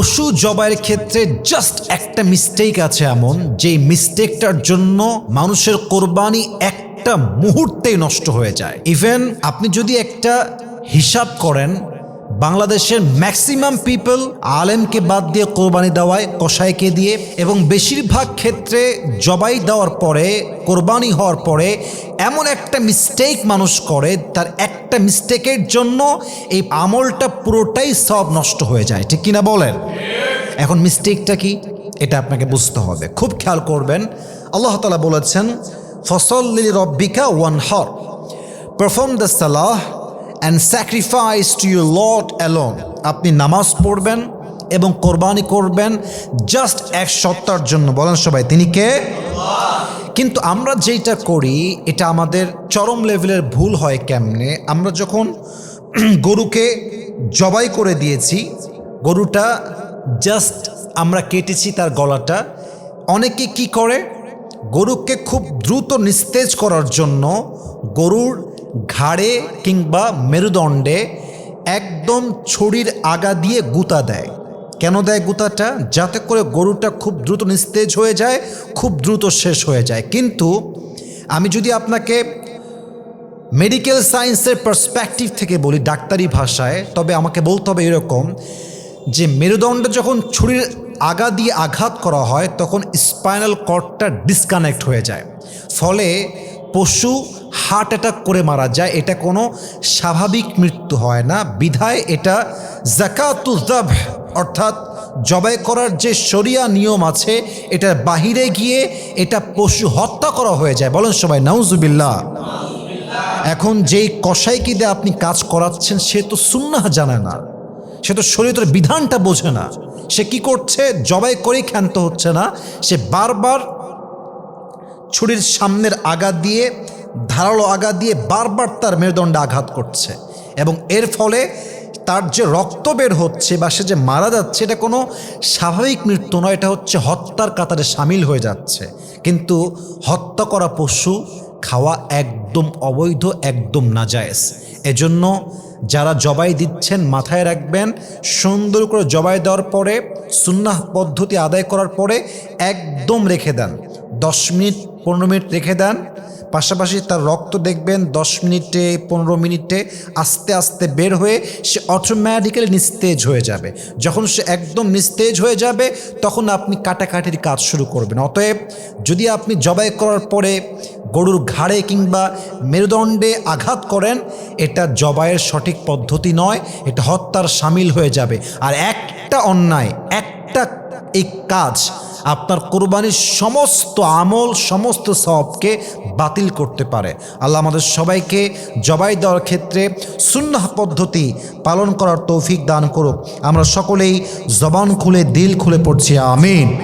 পশু জবাইয়ের ক্ষেত্রে জাস্ট একটা মিস্টেক আছে এমন যে মিস্টেকটার জন্য মানুষের কোরবানি একটা মুহূর্তেই নষ্ট হয়ে যায়। ইভেন আপনি যদি একটা হিসাব করেন বাংলাদেশের ম্যাক্সিমাম পিপল আলেমকে বাদ দিয়ে কোরবানি দেওয়ায় কষাইকে দিয়ে এবং বেশিরভাগ ক্ষেত্রে জবাই দেওয়ার পরে, কোরবানি হওয়ার পরে এমন একটা মিস্টেক মানুষ করে, তার একটা মিস্টেকের জন্য এই আমলটা পুরোটাই সব নষ্ট হয়ে যায়। ঠিক কিনা বলেন? এখন মিস্টেকটা কি? এটা আপনাকে বুঝতে হবে। খুব খেয়াল করবেন। আল্লাহ তালা বলেছেন, ফসল রব্বিকা ওয়ান হর perform the Salah and sacrifice to your lord alone আপনি নামাজ পড়বেন এবং কোরবানি করবেন জাস্ট এক সত্তার জন্য। বলেন সবাই, তিনি কে? কিন্তু আমরা যেইটা করি, এটা আমাদের চরম লেভেলের ভুল হয় কেমনে? আমরা যখন গরুকে জবাই করে দিয়েছি, গরুটা জাস্ট আমরা কেটেছি তার গলাটা, অনেকে কি করে? গরুকে খুব দ্রুত নিস্তেজ করার জন্য গরুর ঘাড়ে কিংবা মেরুদণ্ডে একদম ছড়ির আগা দিয়ে গুতা দেয়। কেন দেয় গুতাটা? যাতে করে গরুটা খুব দ্রুত নিস্তেজ হয়ে যায়, খুব দ্রুত শেষ হয়ে যায়। কিন্তু আমি যদি আপনাকে মেডিকেল সায়েন্সের পার্সপেক্টিভ থেকে বলি, ডাক্তারি ভাষায়, তবে আমাকে বলতে হবে এরকম যে, মেরুদণ্ড যখন ছুরির আগা দিয়ে আঘাত করা হয়, তখন স্পাইনাল কর্ডটা ডিসকানেক্ট হয়ে যায়। ফলে পশু হার্ট অ্যাটাক করে মারা যায়, এটা কোনো স্বাভাবিক মৃত্যু হয় না। বিধায় এটা জাকাতুজাব অর্থাৎ জবাই করার যে শরিয়া নিয়ম আছে এটার বাহিরে গিয়ে এটা পশু হত্যা করা হয়ে যায়। বলেন সবাই, নাউজুবিল্লাহ। এখন যেই কসাইকে দিয়ে আপনি কাজ করাচ্ছেন, সে তো সুন্নাহ জানে না। সে তো শরীরের বিধানটা বোঝে না। সে কি করছে? জবাই করেই ক্ষান্ত হচ্ছে না। সে বারবার ছুরির সামনের আগা দিয়ে, ধারালো আগা দিয়ে বারবার তার মেরুদণ্ডে আঘাত করছে। এবং এর ফলে তার যে রক্ত বের হচ্ছে বা সে যে মারা যাচ্ছে, এটা কোনো স্বাভাবিক মৃত্যু নয়, এটা হচ্ছে হত্যার কাতারে সামিল হয়ে যাচ্ছে। কিন্তু হত্যা করা পশু খাওয়া একদম অবৈধ, একদম নাজায়েজ। এজন্য যারা জবাই দিচ্ছেন, মাথায় রাখবেন, সুন্দর করে জবাই দেওয়ার পরে, সুন্নাহ পদ্ধতি আদায় করার পরে একদম রেখে দেন। দশ মিনিট, পনেরো মিনিট রেখে দেন। পাশাপাশি তার রক্ত দেখবেন দশ মিনিটে, পনেরো মিনিটে আস্তে আস্তে বের হয়ে সে অটোমেটিক্যালি নিস্তেজ হয়ে যাবে। যখন সে একদম নিস্তেজ হয়ে যাবে, তখন আপনি কাটাকাটির কাজ শুরু করবেন। অতএব যদি আপনি জবাই করার পরে গরুর ঘাড়ে কিংবা মেরুদণ্ডে আঘাত করেন, এটা জবাইয়ের সঠিক পদ্ধতি নয়, এটা হত্যার সামিল হয়ে যাবে। আর একটা অন্যায়, একটা এই কাজ আপনার কোরবানির সমস্ত আমল, সমস্ত সবকে বাতিল করতে পারে। আল্লাহ আমাদের সবাইকে জবাই দেওয়ার ক্ষেত্রে শূন্য পদ্ধতি পালন করার তৌফিক দান করুক। আমরা সকলেই জবান খুলে, দিল খুলে পড়ছি, আমিন।